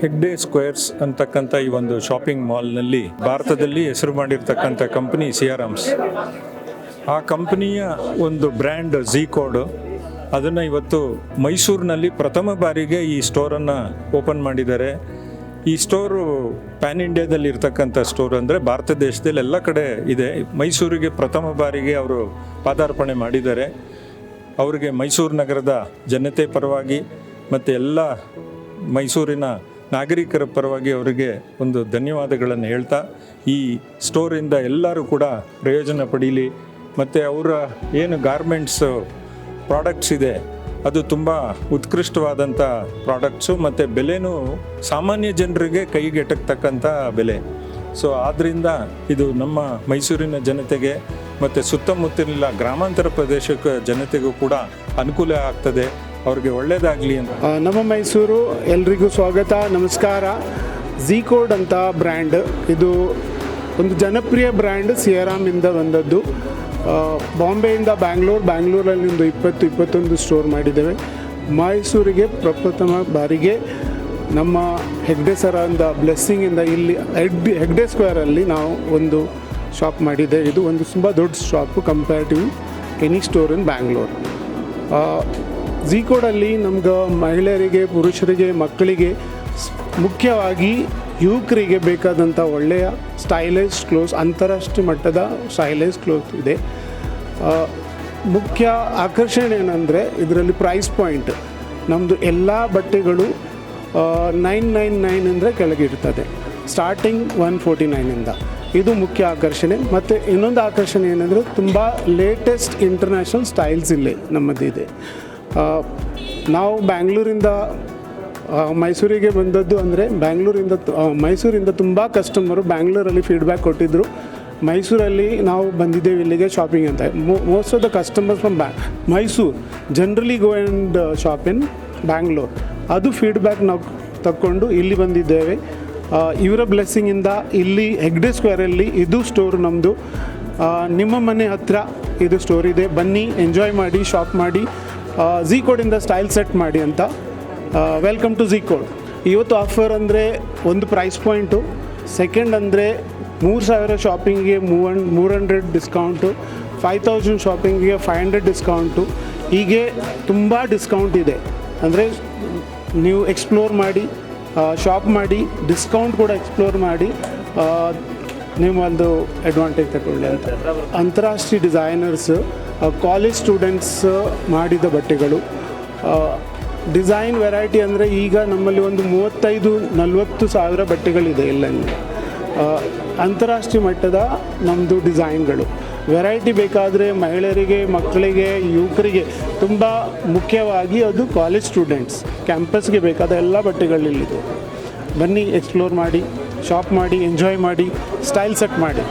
Hegde squares ಅಂತಕ್ಕಂಥ ಈ ಒಂದು ಶಾಪಿಂಗ್ ಮಾಲ್ನಲ್ಲಿ ಭಾರತದಲ್ಲಿ ಹೆಸರು ಮಾಡಿರ್ತಕ್ಕಂಥ ಕಂಪನಿ ಸಿಯಾರಾಮ್ಸ್. ಆ ಕಂಪನಿಯ ಒಂದು ಬ್ರ್ಯಾಂಡ್ ಝೀ ಕೋಡ್ ಅದನ್ನು ಇವತ್ತು ಮೈಸೂರಿನಲ್ಲಿ ಪ್ರಥಮ ಬಾರಿಗೆ ಈ ಸ್ಟೋರನ್ನು ಓಪನ್ ಮಾಡಿದ್ದಾರೆ. ಈ ಸ್ಟೋರು ಪ್ಯಾನ್ ಇಂಡಿಯಾದಲ್ಲಿ ಇರ್ತಕ್ಕಂಥ ಸ್ಟೋರ್ ಅಂದರೆ ಭಾರತ ದೇಶದಲ್ಲಿ ಎಲ್ಲ ಕಡೆ ಇದೆ. ಮೈಸೂರಿಗೆ ಪ್ರಥಮ ಬಾರಿಗೆ ಅವರು ಪಾದಾರ್ಪಣೆ ಮಾಡಿದ್ದಾರೆ. ಅವರಿಗೆ ಮೈಸೂರು ನಗರದ ಜನತೆ ಪರವಾಗಿ ಮತ್ತು ಎಲ್ಲ ಮೈಸೂರಿನ ನಾಗರಿಕರ ಪರವಾಗಿ ಅವರಿಗೆ ಒಂದು ಧನ್ಯವಾದಗಳನ್ನು ಹೇಳ್ತಾ ಈ ಸ್ಟೋರಿಂದ ಎಲ್ಲರೂ ಕೂಡ ಪ್ರಯೋಜನ ಪಡೀಲಿ. ಮತ್ತು ಅವರ ಏನು ಗಾರ್ಮೆಂಟ್ಸು ಪ್ರಾಡಕ್ಟ್ಸ್ ಇದೆ, ಅದು ತುಂಬ ಉತ್ಕೃಷ್ಟವಾದಂಥ ಪ್ರಾಡಕ್ಟ್ಸು, ಮತ್ತು ಬೆಲೆನೂ ಸಾಮಾನ್ಯ ಜನರಿಗೆ ಕೈಗೆಟಕ್ತಕ್ಕಂಥ ಬೆಲೆ. ಸೊ ಆದ್ದರಿಂದ ಇದು ನಮ್ಮ ಮೈಸೂರಿನ ಜನತೆಗೆ, ಮತ್ತು ಸುತ್ತಮುತ್ತಲಿನ ಗ್ರಾಮಾಂತರ ಪ್ರದೇಶಕ್ಕೆ ಜನತೆಗೂ ಕೂಡ ಅನುಕೂಲ ಆಗ್ತದೆ. ಅವ್ರಿಗೆ ಒಳ್ಳೆಯದಾಗಲಿ ಅಂತ. ನಮ್ಮ ಮೈಸೂರು ಎಲ್ರಿಗೂ ಸ್ವಾಗತ, ನಮಸ್ಕಾರ. ಝೀ ಕೋಡ್ ಅಂತ ಬ್ರ್ಯಾಂಡ್ ಇದು ಒಂದು ಜನಪ್ರಿಯ ಬ್ರ್ಯಾಂಡ್ ಸಿಯರಾಮಿಂದ ಬಂದದ್ದು. ಬಾಂಬೆಯಿಂದ ಬ್ಯಾಂಗ್ಳೂರ್ ಬ್ಯಾಂಗ್ಳೂರಲ್ಲಿ ಒಂದು ಇಪ್ಪತ್ತು, ಇಪ್ಪತ್ತೊಂದು ಸ್ಟೋರ್ ಮಾಡಿದ್ದೇವೆ. ಮೈಸೂರಿಗೆ ಪ್ರಪ್ರಥಮ ಬಾರಿಗೆ ನಮ್ಮ ಹೆಗ್ಡೆ ಸರಂದ ಬ್ಲೆಸ್ಸಿಂಗಿಂದ ಇಲ್ಲಿ ಹೆಗ್ಡೆ ಹೆಗ್ಡೆ ಸ್ಕ್ವೇರಲ್ಲಿ ನಾವು ಒಂದು ಶಾಪ್ ಮಾಡಿದ್ದೇವೆ ಇದು ಒಂದು ತುಂಬ ದೊಡ್ಡ shop compare any store in Bangalore Zee ಕೋಡಲ್ಲಿ ನಮ್ಗೆ ಮಹಿಳೆಯರಿಗೆ, ಪುರುಷರಿಗೆ, ಮಕ್ಕಳಿಗೆ ಮುಖ್ಯವಾಗಿ ಯುವಕರಿಗೆ ಬೇಕಾದಂಥ ಒಳ್ಳೆಯ ಸ್ಟೈಲಿಶ್ ಕ್ಲೋಸ್ ಅಂತಾರಾಷ್ಟ್ರೀಯ ಮಟ್ಟದ ಸ್ಟೈಲಿಶ್ ಕ್ಲೋತ್ ಇದೆ. ಮುಖ್ಯ ಆಕರ್ಷಣೆ ಏನಂದರೆ ಇದರಲ್ಲಿ ಪ್ರೈಸ್ ಪಾಯಿಂಟ್ ನಮ್ಮದು ಎಲ್ಲ ಬಟ್ಟೆಗಳು ನೈನ್ ನೈನ್ ನೈನ್ ಅಂದರೆ ಕೆಳಗೆ ಇರ್ತದೆ. ಸ್ಟಾರ್ಟಿಂಗ್ ಒನ್ ಫೋರ್ಟಿ ನೈನಿಂದ ಇದು. ಮುಖ್ಯ ಆಕರ್ಷಣೆ. ಮತ್ತು ಇನ್ನೊಂದು ಆಕರ್ಷಣೆ ಏನಂದರೆ ತುಂಬ ಲೇಟೆಸ್ಟ್ ಇಂಟರ್ನ್ಯಾಷನಲ್ ಸ್ಟೈಲ್ಸ್ ಇಲ್ಲಿ ನಮ್ಮದಿದೆ. ನಾವು ಬ್ಯಾಂಗ್ಳೂರಿಂದ ಮೈಸೂರಿಗೆ ಬಂದದ್ದು ಅಂದರೆ ಬ್ಯಾಂಗ್ಳೂರಿಂದ ಮೈಸೂರಿಂದ ತುಂಬ ಕಸ್ಟಮರು ಬ್ಯಾಂಗ್ಳೂರಲ್ಲಿ ಫೀಡ್ಬ್ಯಾಕ್ ಕೊಟ್ಟಿದ್ದರು ಮೈಸೂರಲ್ಲಿ ನಾವು ಬಂದಿದ್ದೇವೆ ಇಲ್ಲಿಗೆ ಶಾಪಿಂಗ್ ಅಂತ. Most of the customers from ಬ್ಯಾ, Mysore generally go and shop in Bangalore. ಅದು ಫೀಡ್ಬ್ಯಾಕ್ ನಾವು ತಕ್ಕೊಂಡು ಇಲ್ಲಿ ಬಂದಿದ್ದೇವೆ. ಇವರ ಬ್ಲೆಸ್ಸಿಂಗಿಂದ ಇಲ್ಲಿ ಹೆಗ್ಡೆ ಸ್ಕ್ವೇರಲ್ಲಿ ಇದು ಸ್ಟೋರ್ ನಮ್ಮದು ನಿಮ್ಮ ಮನೆ ಹತ್ತಿರ ಇದು ಸ್ಟೋರ್ ಇದೆ. ಬನ್ನಿ ಎಂಜಾಯ್ ಮಾಡಿ ಶಾಪ್ ಮಾಡಿ. ಝೀ ಕೋಡಿಂದ ಸ್ಟೈಲ್ ಸೆಟ್ ಮಾಡಿ ಅಂತ. ವೆಲ್ಕಮ್ ಟು ಝೀ ಕೋಡ್ ಇವತ್ತು ಆಫರ್ ಅಂದರೆ ಒಂದು ಪ್ರೈಸ್ ಪಾಯಿಂಟು ಸೆಕೆಂಡ್ ಅಂದರೆ ಮೂರು ಸಾವಿರ ಶಾಪಿಂಗ್ಗೆ ಮೂವನ್, ಮೂರು ಹಂಡ್ರೆಡ್ ಡಿಸ್ಕೌಂಟು ಫೈವ್ ತೌಸಂಡ್ ಶಾಪಿಂಗಿಗೆ ಫೈವ್ ಹಂಡ್ರೆಡ್ ಡಿಸ್ಕೌಂಟು ಹೀಗೆ ತುಂಬ ಡಿಸ್ಕೌಂಟ್ ಇದೆ. ಅಂದರೆ ನೀವು ಎಕ್ಸ್ಪ್ಲೋರ್ ಮಾಡಿ ಶಾಪ್ ಮಾಡಿ ಡಿಸ್ಕೌಂಟ್ ಕೂಡ ಎಕ್ಸ್ಪ್ಲೋರ್ ಮಾಡಿ ನಿಮ್ಮೊಂದು ಅಡ್ವಾಂಟೇಜ್ ತಗೊಳ್ಳಿ ಅಂತ. ಅಂತಾರಾಷ್ಟ್ರೀಯ ಡಿಸೈನರ್ಸ್ ಕಾಲೇಜ್ ಸ್ಟೂಡೆಂಟ್ಸ್ ಮಾಡಿದ ಬಟ್ಟೆಗಳು. ಡಿಸೈನ್ ವೆರೈಟಿ ಅಂದರೆ ಈಗ ನಮ್ಮಲ್ಲಿ ಒಂದು ಮೂವತ್ತೈದು ನಲವತ್ತು ಸಾವಿರ ಬಟ್ಟೆಗಳಿದೆ ಎಲ್ಲಲ್ಲಿ ಆ, ಅಂತಾರಾಷ್ಟ್ರೀಯ ಮಟ್ಟದ ನಮ್ಮದು ಡಿಸೈನ್ಗಳು ವೆರೈಟಿ ಬೇಕಾದರೆ ಮಹಿಳೆಯರಿಗೆ ಮಕ್ಕಳಿಗೆ ಯುವಕರಿಗೆ ತುಂಬ ಮುಖ್ಯವಾಗಿ ಅದು ಕಾಲೇಜ್ ಸ್ಟೂಡೆಂಟ್ಸ್ ಕ್ಯಾಂಪಸ್ಗೆ ಬೇಕಾದ ಎಲ್ಲ ಬಟ್ಟೆಗಳಿಲ್ಲಿದೆ. ಬನ್ನಿ ಎಕ್ಸ್ಪ್ಲೋರ್ ಮಾಡಿ ಶಾಪ್ ಮಾಡಿ ಎಂಜಾಯ್ ಮಾಡಿ ಸ್ಟೈಲ್ ಸೆಟ್ ಮಾಡಿ.